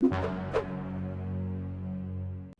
you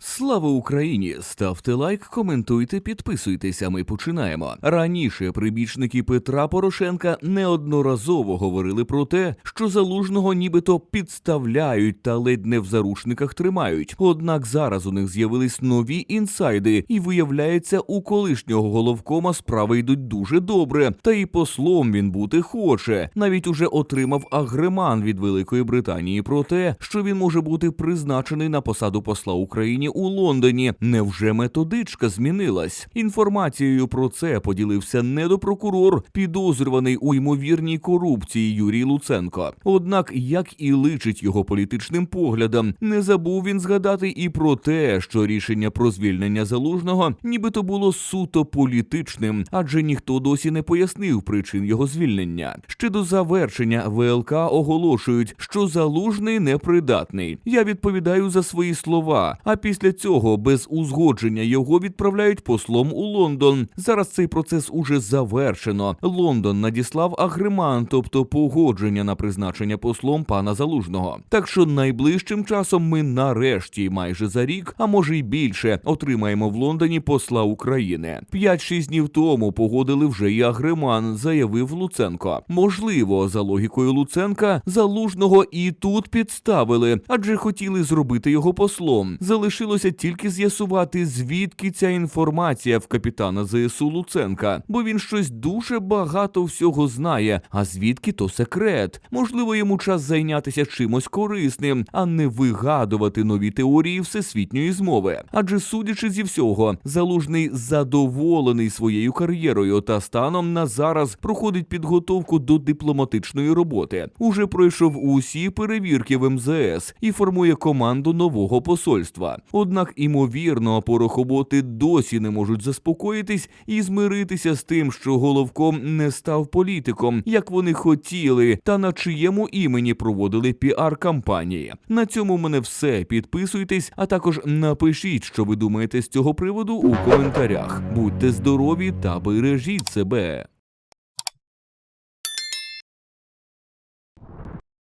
Слава Україні! Ставте лайк, коментуйте, підписуйтесь, а ми починаємо. Раніше прибічники Петра Порошенка неодноразово говорили про те, що залужного нібито підставляють та ледь не в заручниках тримають. Однак зараз у них з'явились нові інсайди, і виявляється, у колишнього головкома справи йдуть дуже добре. Та і послом він бути хоче. Навіть уже отримав агреман від Великої Британії про те, що він може бути призначений на посаду посла Україні у Лондоні. Невже методичка змінилась? Інформацією про це поділився недопрокурор, підозрюваний у ймовірній корупції Юрій Луценко. Однак, як і личить його політичним поглядам, не забув він згадати і про те, що рішення про звільнення залужного нібито було суто політичним, адже ніхто досі не пояснив причин його звільнення. Ще до завершення ВЛК оголошують, що залужний непридатний. Я відповідаю за свої слова. А після цього без узгодження його відправляють послом у Лондон. Зараз цей процес уже завершено. Лондон надіслав агреман, тобто погодження на призначення послом пана залужного. Так що найближчим часом ми нарешті, майже за рік, а може й більше, отримаємо в Лондоні посла України. 5-6 днів тому погодили вже і агреман, заявив Луценко. Можливо, за логікою Луценка, залужного і тут підставили, адже хотіли зробити його послом. Залишилося тільки з'ясувати, звідки ця інформація в капітана ЗСУ Луценка, бо він щось дуже багато всього знає. А звідки то секрет? Можливо, йому час зайнятися чимось корисним, а не вигадувати нові теорії всесвітньої змови. Адже, судячи зі всього, залужний задоволений своєю кар'єрою та станом на зараз проходить підготовку до дипломатичної роботи. Уже пройшов усі перевірки в МЗС і формує команду нового посольства. Однак, імовірно, порохоботи досі не можуть заспокоїтись і змиритися з тим, що головком не став політиком, як вони хотіли, та на чиєму імені проводили піар-кампанії. На цьому мене все. Підписуйтесь, а також напишіть, що ви думаєте з цього приводу у коментарях. Будьте здорові та бережіть себе.